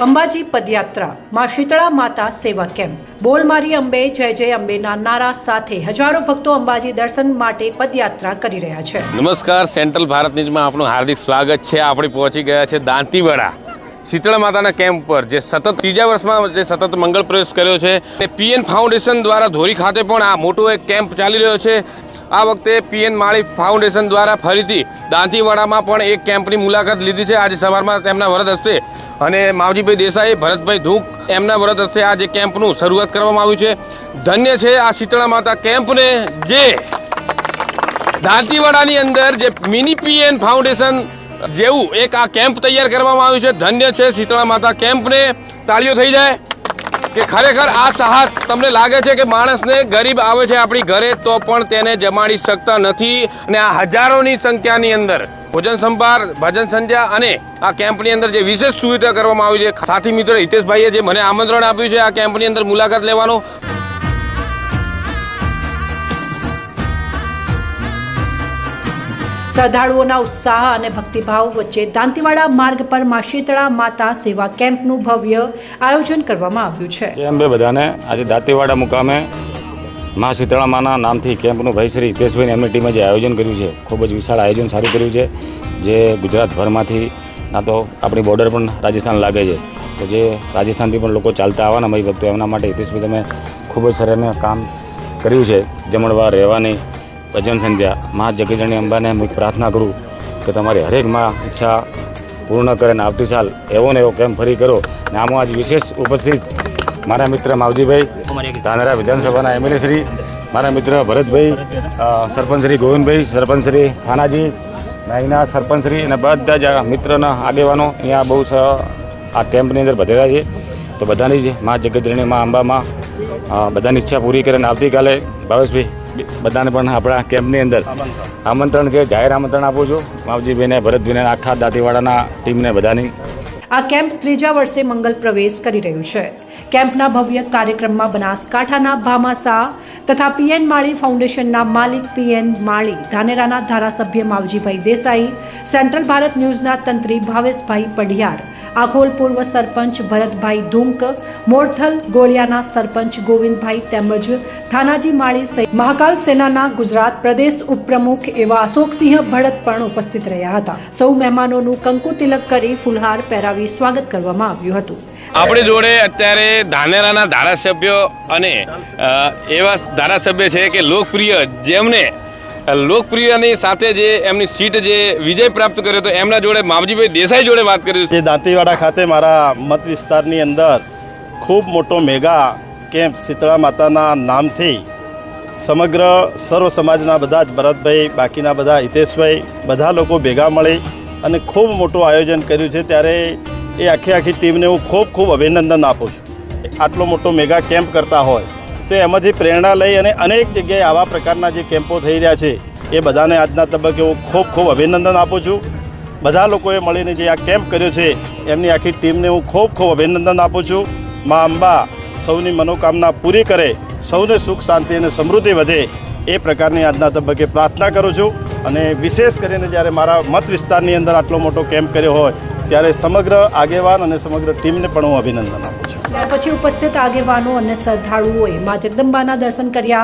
અંબાજી પદયાત્રા, માં શીતળા માતા સેવા કેમ્પ. બોલ મારી અંબે, જય જય અંબેના નારા સાથે હજારો ભક્તો અંબાજી દર્શન માટે પદયાત્રા કરી રહ્યા છે. નમસ્કાર, સેન્ટ્રલ ભારત ન્યૂઝમાં આપનું હાર્દિક સ્વાગત છે. આપણે પહોંચી ગયા છે દાંતીવાડા. શીતળા માતાના કેમ્પ પર જે સતત, ત્રીજા વર્ષમાં જે સતત મંગળ પ્રવેશ કર્યો છે, તે પીએન ફાઉન્ડેશન દ્વારા ધોરી ખાતે પણ આ મોટો એક કેમ્પ ચાલી રહ્યો છે. આ વખતે પીએન માળી ફાઉન્ડેશન દ્વારા ફરીથી દાંતીવાડામાં પણ એક કેમ્પની મુલાકાત લીધી છે. આજે સવારમાં તેમના વરદ હસ્તે અને માવજીભાઈ દેસાઈ, ભરતભાઈ ધૂક એમના વરદ હસ્તે આ જે કેમ્પનું શરૂઆત કરવામાં આવ્યું છે. ધન્ય છે આ શીતળા માતા કેમ્પને જે દાંતીવાડાની અંદર જે મિની પીએન ફાઉન્ડેશન જેવું એક આ કેમ્પ તૈયાર કરવામાં આવ્યું છે. ધન્ય છે શીતળા માતા કેમ્પને. તાળીઓ થઈ જાય. કે ખરેખર આ સાહસ તમને લાગે છે કે માણસને ગરીબ આવે છે આપણી ઘરે, તો પણ તેને જમાડી શકતા નથી. અને આ હજારોની સંખ્યાની અંદર ભોજન સંભાર, ભજન સંધ્યા અને આ કેમ્પની અંદર જે વિશેષ સુવિધા કરવામાં આવી છે. સાથી મિત્ર હિતેશભાઈએ જે મને આમંત્રણ આપ્યું છે, આ કેમ્પની અંદર મુલાકાત લેવાનું શ્રદ્ધાળુઓના ઉત્સાહ અને ભક્તિભાવ વચ્ચે દાંતીવાડા માર્ગ પર મા શીતળા માતા સેવા કેમ્પનું ભવ્ય આયોજન કરવામાં આવ્યું છે. જય અંબે બધાને આજે દાંતીવાડા મુકામે મા શીતળામાના નામથી કેમ્પનું ભાઈ શ્રી હિતેશભાઈ એમની ટીમે જે આયોજન કર્યું છે, ખૂબ જ વિશાળ આયોજન સારું કર્યું છે, જે ગુજરાતભરમાંથી ના તો આપણી બોર્ડર પણ રાજસ્થાન લાગે છે. તો જે રાજસ્થાનથી પણ લોકો ચાલતા આવવાના મારી ભક્તો, એમના માટે હિતેશભાઈ તમે ખૂબ જ સરસ કામ કર્યું છે, જમણવાર રહેવાની ભજન સંધ્યા. મા જગજણી અંબાને હું પ્રાર્થના કરું કે તમારી હરેકમાં ઈચ્છા પૂર્ણ કરે ને આવતી સાલ એવો ને એવો કેમ્પ ફરી કરો. ને આમાં આજ વિશેષ ઉપસ્થિત મારા મિત્ર માવજીભાઈ, ધાનેરા વિધાનસભાના એમએલએ શ્રી, મારા મિત્ર ભરતભાઈ સરપંચ શ્રી ગોવિંદભાઈ, સરપંચ શ્રી ખાનાજી અહીંના સરપંચ શ્રી અને બધા જ મિત્રના આગેવાનો અહીંયા બહુ આ કેમ્પની અંદર બધેલા છે. તો બધાની જ મા જગતરણી મા અંબામાં બધાની ઈચ્છા પૂરી કરીને આવતીકાલે ભાવેશભાઈ બધાને પણ આપણા કેમ્પની અંદર આમંત્રણ છે. જાહેર આમંત્રણ આપું છું. માવજીભાઈને, ભરતભાઈને, આખા દાંતીવાડાના ટીમને બધાની. આ કેમ્પ ત્રીજા વર્ષે મંગલ પ્રવેશ કરી રહ્યું છે. કેમ્પના ભવ્ય કાર્યક્રમમાં બનાસકાંઠાના ભામાસા તથા પીએન માળી ફાઉન્ડેશનના માલિક પીએન માળી, ધાનેરાના ધારાસભ્ય માવજીભાઈ દેસાઈ, સેન્ટ્રલ ભારત ન્યૂઝના તંત્રી ભાવેશભાઈ પઢિયાર આખોલ પૂર્વ સરપંચ ભરતભાઈ ધુમક મોરથલ ગોળિયાના સરપંચ ગોવિંદભાઈ તેમજ થાનાજી માળી સહિત મહાકાલ સેનાના ગુજરાત પ્રદેશ ઉપપ્રમુખ એવા અશોકસિંહ ભરત પણ ઉપસ્થિત રહ્યા હતા. સૌ મહેમાનોનું કંકુ તિલક કરી ફુલહાર પહેરાવી સ્વાગત કરવામાં આવ્યું હતું. આપણી જોડે અત્યારે ધાનેરાના ધારાસભ્યો અને એવા ધારાસભ્ય છે કે લોકપ્રિય જેમને લોકપ્રિયની સાથે જે એમની સીટ જે વિજય પ્રાપ્ત કર્યો તો એમના જોડે માવજીભાઈ દેસાઈ જોડે વાત કરી છે. દાંતીવાડા ખાતે મારા મત વિસ્તારની અંદર ખૂબ મોટો મેગા કેમ્પ શીતળા માતાના નામથી સમગ્ર સર્વ સમાજના બધા જ ભરતભાઈ, બાકીના બધા હિતેશભાઈ, બધા લોકો ભેગા મળી અને ખૂબ મોટું આયોજન કર્યું છે. ત્યારે એ આખી આખી ટીમને હું ખૂબ ખૂબ અભિનંદન આપું છું. આટલો મોટો મેગા કેમ્પ કરતા હોય તો એમાંથી પ્રેરણા લઈ અને અનેક જગ્યાએ આવા પ્રકારના જે કેમ્પો થઈ રહ્યા છે, એ બધાને આજના તબક્કે હું ખૂબ ખૂબ અભિનંદન આપું છું. બધા લોકોએ મળીને જે આ કેમ્પ કર્યો છે, એમની આખી ટીમને હું ખૂબ ખૂબ અભિનંદન આપું છું. મા અંબા સૌની મનોકામના પૂરી કરે, સૌને સુખ, શાંતિ અને સમૃદ્ધિ વધે, એ પ્રકારની આજના તબક્કે પ્રાર્થના કરું છું. અને વિશેષ કરીને જ્યારે મારા મત વિસ્તારની અંદર આટલો મોટો કેમ્પ કર્યો હોય, ત્યારે સમગ્ર આગેવાન અને સમગ્ર ટીમને પણ હું અભિનંદન આપું ત્યાર પછી ઉપસ્થિત આગેવાનો અને શ્રદ્ધાળુઓએ મા જગદંબાના દર્શન કર્યા,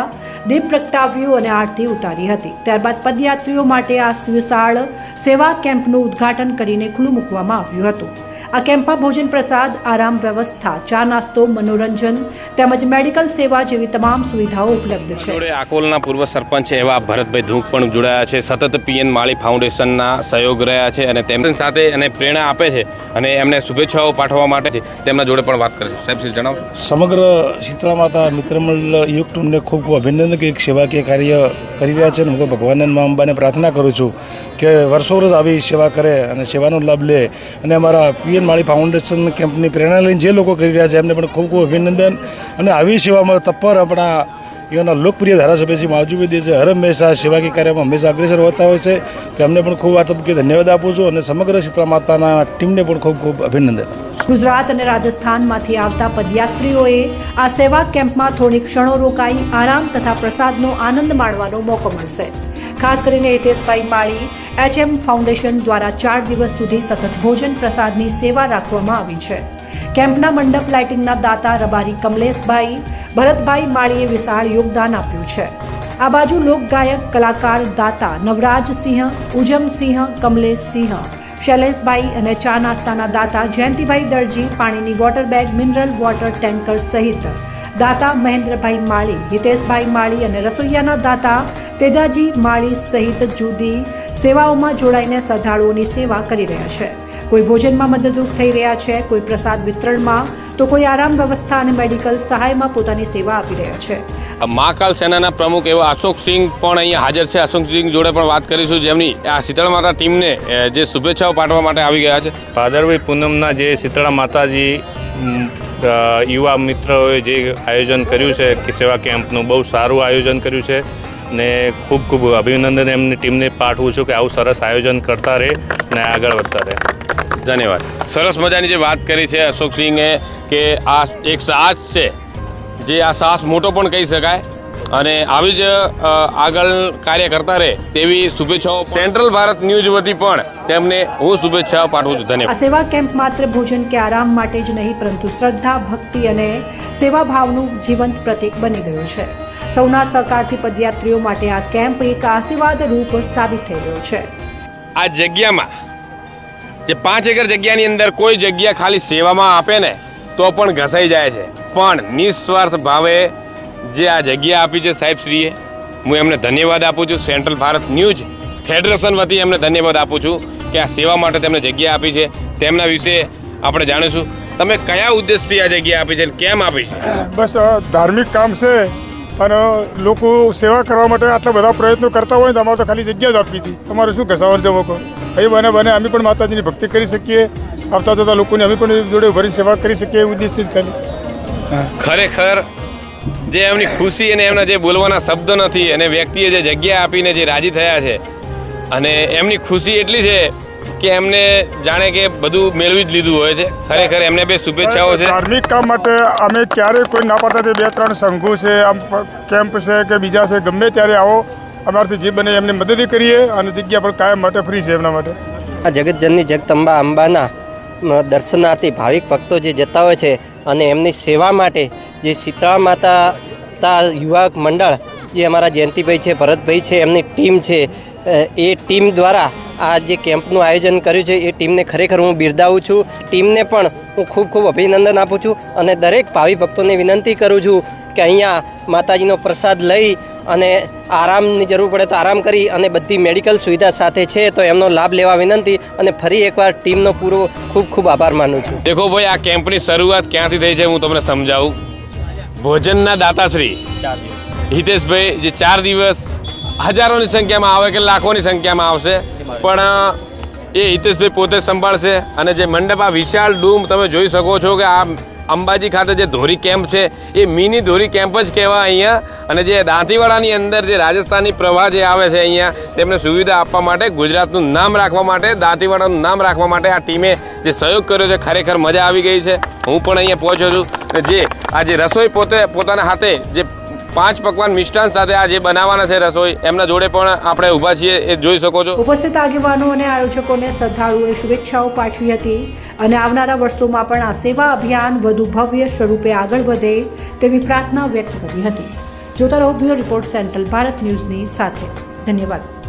દીપ પ્રગટાવ્યું અને આરતી ઉતારી હતી. ત્યારબાદ પદયાત્રીઓ માટે આ વિશાળ સેવા કેમ્પનું ઉદ્ઘાટન કરીને ખુલ્લું મૂકવામાં આવ્યું હતું. આ કેમ્પમાં ભોજન પ્રસાદ આરામ વ્યવસ્થા ચા નાસ્તો મનોરંજન તેમજ મેડિકલ સેવા જેવી તમામ સુવિધાઓ ઉપલબ્ધ છે. જોડે આકોલના પૂર્વ સરપંચ એવા ભરતભાઈ ધૂંક પણ જોડાયા છે. સતત પીએન માળી ફાઉન્ડેશનના સહયોગ રહ્યા છે અને તેમની સાથે અને પ્રેરણા આપે છે અને એમને શુભેચ્છાઓ પાઠવવા માટે છે. તેમના જોડે પણ વાત કરશે. સાહેબ શ્રી જણાવો સમગ્ર શીતળા માતા મિત્રમંડળ યુગ ટીમને ખૂબ ખૂબ અભિનંદન કે એક સેવાકીય કાર્ય કરી રહ્યા છે અને હું તો ભગવાનને મા અંબાને પ્રાર્થના કરું છું કે વર્ષો વર્ષ આવી સેવા કરે અને સેવાનો લાભ લે અને અમારા પીએન માળી ફાઉન્ડેશન કેમ્પની પ્રેરણા લઈને જે લોકો કરી રહ્યા છે, એમને પણ ખૂબ ખૂબ અભિનંદન. અને આવી સેવામાં તત્પર આપણા એના લોકપ્રિય ધારાસભ્ય શ્રી માવજીભાઈ છે હર હંમેશા સેવાકીય કાર્યમાં હંમેશા અગ્રેસર હોતા હોય છે. તો એમને પણ ખૂબ આ તબક્કે ધન્યવાદ આપું છું અને સમગ્ર શીતળા માતાના ટીમને પણ ખૂબ ખૂબ અભિનંદન. ગુજરાત અને રાજસ્થાનમાંથી આવતા પદયાત્રીઓએ આ સેવા કેમ્પમાં થોડી ક્ષણો રોકાઈ આરામ તથા પ્રસાદનો આનંદ માણવાનો મોકો મળશે. ખાસ કરીને હિતેશભાઈ માળી એચએમ ફાઉન્ડેશન દ્વારા ચાર દિવસ સુધી સતત ભોજન પ્રસાદની સેવા રાખવામાં આવી છે. કેમ્પના મંડપ લાઇટિંગના દાતા રબારી કમલેશભાઈ, ભરતભાઈ માળીએ વિશાળ યોગદાન આપ્યું છે. આ બાજુ લોકગાયક, કલાકાર, દાતા નવરાજસિંહ ઉજમસિંહ કમલેશસિંહ શૈલેષભાઈ અને ચા નાસ્તાના દાતા જયંતિભાઈ દરજી, પાણીની water bag, mineral water tanker સહિત દાતા મહેન્દ્રભાઈ માળી હિતેશભાઈ માળી અને રસોઈયાના દાતા તેજાજી માળી સહિત જુદી સેવાઓમાં જોડાઈને શ્રદ્ધાળુઓની સેવા કરી રહ્યા છે. કોઈ ભોજનમાં મદદરૂપ થઈ રહ્યા છે કોઈ પ્રસાદ વિતરણમાં તો કોઈ આરામ વ્યવસ્થા અને મેડિકલ સહાયમાં પોતાની સેવા આપી રહ્યા છે. મહાકાલ સેનાના પ્રમુખ એવા અશોક સિંહ પણ અહીંયા હાજર છે. અશોક સિંહ જોડે પણ વાત કરીશું. જેમની આ શીતળા માતા ટીમને જે શુભેચ્છાઓ પાઠવા માટે આવી ગયા છે. ભાદરવી પૂનમના જે શીતળા માતાજી યુવા મિત્રોએ જે આયોજન કર્યું છે કે સેવા કેમ્પનું બહુ સારું આયોજન કર્યું છે ને ખૂબ ખૂબ અભિનંદન એમની ટીમને પાઠવું છું કે આવું સરસ આયોજન કરતા રહે ને આગળ વધતા રહે. ધન્યવાદ. સરસ મજાની જે વાત કરી છે અશોક સિંહે કે આ એક સાહસ છે. જે આ સાહસ મોટો પણ કહી શકાય. અને આવી જ આગળ કાર્ય કરતા રહે તેવી શુભેચ્છાઓ સેન્ટ્રલ ભારત ન્યૂઝ વતી પણ તેમને હું શુભેચ્છાઓ પાઠવું છું. આ ધન્યવાદ સેવા કેમ્પ માત્ર ભોજન કે આરામ માટે જ નહીં પરંતુ શ્રદ્ધા ભક્તિ અને સેવા ભાવનું જીવંત પ્રતીક બની ગયું છે. સૌના સહકારથી પદયાત્રીઓ માટે આ કેમ્પ એક આશીર્વાદ રૂપ સાબિત થઈ રહ્યો છે. આ જગ્યામાં જે પાંચ એકર જગ્યાની અંદર કોઈ જગ્યા ખાલી સેવામાં આપે ને તો પણ ઘસાઈ જાય છે. પણ નિસ્વાર્થ ભાવે જે આ જગ્યા આપી છે સાહેબશ્રીએ હું એમને ધન્યવાદ આપું છું. સેન્ટ્રલ ભારત ન્યૂઝ ફેડરેશન વતી એમને ધન્યવાદ આપું છું કે આ સેવા માટે તેમને જગ્યા આપી છે. તેમના વિશે આપણે જાણીશું. તમે કયા ઉદ્દેશથી આ જગ્યા આપી છે અને કેમ આપી છે? બસ ધાર્મિક કામ છે અને લોકો સેવા કરવા માટે આટલા બધા પ્રયત્નો કરતા હોય ને તો અમારે તો ખાલી જગ્યા જ આપી હતી. તમારે શું ઘસાવર જવો કહો એ બને બને અમે પણ માતાજીની ભક્તિ કરી શકીએ. આવતા જતા લોકોની અમે પણ જોડે ભરી સેવા કરી શકીએ એ ઉદ્દેશથી જ ખાલી. ખરેખર જે એમની ખુશી અને એમના જે બોલવાના શબ્દ નથી અને વ્યક્તિએ જે જગ્યા આપીને જે રાજી થયા છે અને એમની ખુશી એટલી છે કે એમને જાણે કે બધું મેળવી જ લીધું હોય છે. ખરેખર એમને બે શુભેચ્છાઓ છે. ધાર્મિક કામ માટે અમે ક્યારેય કોઈ ના પાડતા તે બે ત્રણ સંઘો છે આમ કેમ્પ છે કે બીજા છે ગમે ત્યારે આવો અમારાથી જે બને એમને મદદ કરીએ અને જગ્યા પણ કાયમ માટે ફ્રી છે એમના માટે. આ જગતજનની જગતંબા અંબાના દર્શનાર્થી ભાવિક ભક્તો જે જતા હોય છે અને એમની સેવા માટે જે શીતળા માતા તા યુવક મંડળ જે અમારા જયંતિભાઈ છે, ભરતભાઈ છે, એમની ટીમ છે એ ટીમ દ્વારા આ જે કેમ્પનું આયોજન કર્યું છે, એ ટીમને ખરેખર હું બિરદાવું છું. ટીમને પણ હું ખૂબ ખૂબ અભિનંદન આપું છું અને દરેક ભાવિ ભક્તોને વિનંતી કરું છું કે અહીંયા માતાજીનો પ્રસાદ લઈ અને આરામની જરૂર પડે તો આરામ કરી અને બધી મેડિકલ સુવિધા સાથે છે તો એમનો લાભ લેવા વિનંતી અને ફરી એકવાર ટીમનો પૂરો ખૂબ ખૂબ આભાર માનું છું. દેખો ભાઈ આ કેમ્પની શરૂઆત ક્યાંથી થઈ છે હું તમને સમજાવું. ભોજનના દાતાશ્રી હિતેશભાઈ જે ચાર દિવસ હજારોની સંખ્યામાં આવે કે લાખોની સંખ્યામાં આવશે. પણ એ હિતેશભાઈ પોતે સંભાળશે અને જે મંડપ આ વિશાળ ડૂમ તમે જોઈ શકો છો કે આ અંબાજી ખાતે જે ધોરી કેમ્પ છે, એ મિની ધોરી કેમ્પ જ કહેવાય અહીંયા. અને જે દાંતીવાડાની અંદર જે રાજસ્થાની પ્રવાહ જે આવે છે અહીંયા, તેમને સુવિધા આપવા માટે, ગુજરાતનું નામ રાખવા માટે, દાંતીવાડાનું નામ રાખવા માટે આ ટીમે જે સહયોગ કર્યો છે, ખરેખર મજા આવી ગઈ છે. હું પણ અહીંયા પહોંચ્યો છું. અને જે આ જે રસોઈ પોતે, પોતાના હાથે જે પાંચ પકવાન મિષ્ટાન સાથે આ જે બનાવવાના છે રસોઈ. એમના જોડે પણ આપણે ઊભા છીએ, એ જોઈ શકો છો. ઉપસ્થિત આગેવાનો અને આયોજકોને શ્રદ્ધાળુઓએ શુભેચ્છાઓ પાઠવી હતી અને આવનારા વર્ષોમાં પણ આ સેવા અભિયાન વધુ ભવ્ય સ્વરૂપે આગળ વધે તેવી પ્રાર્થના વ્યક્ત કરી હતી. જોતા રહો બ્યુરો રિપોર્ટ સેન્ટ્રલ ભારત ન્યૂઝની સાથે. ધન્યવાદ.